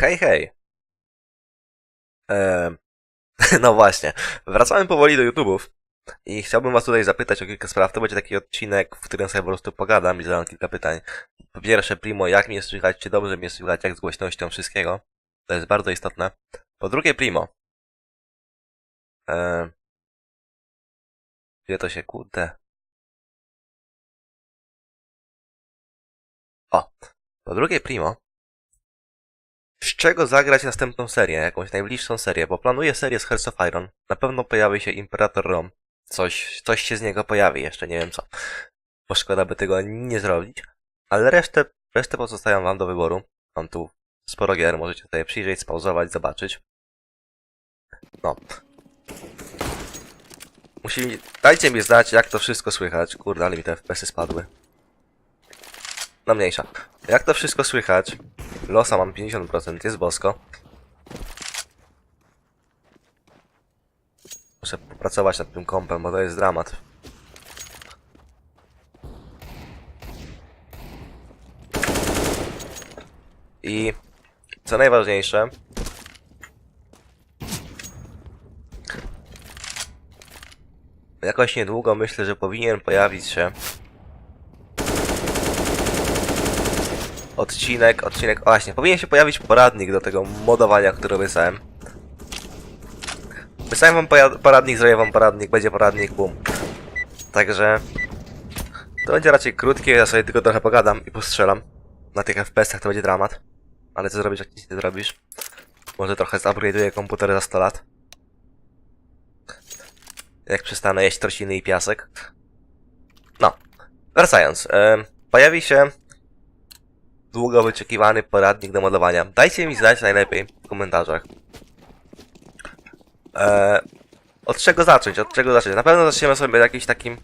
Hej, hej. Eee, no właśnie, wracamy powoli do YouTube'ów i chciałbym was tutaj zapytać o kilka spraw. To będzie taki odcinek, w którym sobie po prostu pogadam i zadam kilka pytań. Po pierwsze, Primo, jak mnie słychać, czy dobrze mnie słychać, jak z głośnością wszystkiego. To jest bardzo istotne. Po drugie, Primo. Eee, gdzie to się kurde? O, po drugie, Primo. Czego zagrać następną serię, jakąś najbliższą serię, bo planuję serię z Hearts of Iron. Na pewno pojawi się Imperator Rom. Coś, coś się z niego pojawi, jeszcze nie wiem co. Bo szkoda by tego nie zrobić. Ale resztę, resztę pozostawiam wam do wyboru. Mam tu sporo gier, możecie sobie przyjrzeć, spauzować, zobaczyć. No. Musi, dajcie mi znać, jak to wszystko słychać. Kurde, ale mi te FPS-y spadły. No mniejsza. Jak to wszystko słychać? Losa mam 50%, jest bosko. Muszę popracować nad tym kompem, bo to jest dramat. I co najważniejsze, jakoś niedługo myślę, że powinien pojawić się odcinek, odcinek, o właśnie, powinien się pojawić poradnik do tego modowania, który wysłałem. Wysłałem wam poradnik, zrobię wam poradnik, będzie poradnik, boom. Także to będzie raczej krótkie, ja sobie tylko trochę pogadam i postrzelam. Na tych FPS-ach to będzie dramat. Ale co zrobisz, jak nic nie zrobisz? Może trochę zupgrade'uję komputer za 100 lat. Jak przestanę jeść trociny i piasek. No, wracając. em, pojawi się długo wyczekiwany poradnik do modowania. Dajcie mi znać najlepiej w komentarzach. Eee, od czego zacząć? Od czego zacząć? Na pewno zaczniemy sobie jakimś takim...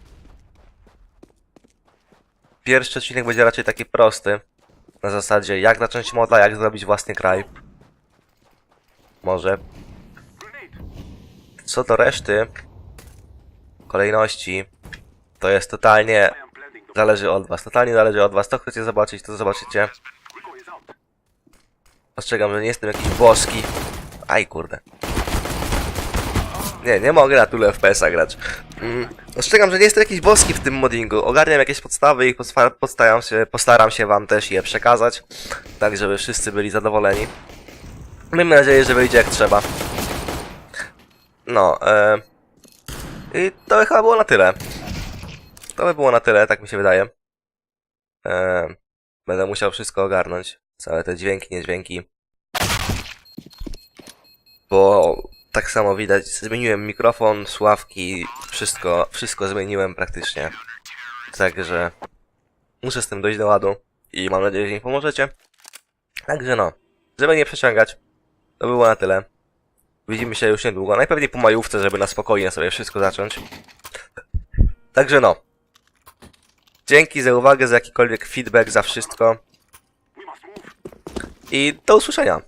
Pierwszy odcinek będzie raczej taki prosty. Na zasadzie jak zacząć moda, jak zrobić własny kraj. Może. Co do reszty kolejności, to jest totalnie zależy od was. Totalnie zależy od was. To chcecie zobaczyć, to zobaczycie. Ostrzegam, że nie jestem jakiś boski. Aj kurde. Nie, nie mogę na tyle FPS-a grać. Mm. Ostrzegam, że nie jestem jakiś boski w tym moddingu. Ogarniam jakieś podstawy i postaram się, postaram się wam też je przekazać. Tak, żeby wszyscy byli zadowoleni. Miejmy nadzieję, że wyjdzie jak trzeba. No, e... I to chyba było na tyle. To by było na tyle, tak mi się wydaje. E... Będę musiał wszystko ogarnąć. Całe te dźwięki, niedźwięki. Bo tak samo widać, zmieniłem mikrofon, sławki, wszystko, wszystko zmieniłem praktycznie. Także muszę z tym dojść do ładu i mam nadzieję, że mi pomożecie. Także no, żeby nie przeciągać, to było na tyle. Widzimy się już niedługo, najpewniej po majówce, żeby na spokojnie sobie wszystko zacząć. Także no. Dzięki za uwagę, za jakikolwiek feedback, za wszystko. I do usłyszenia.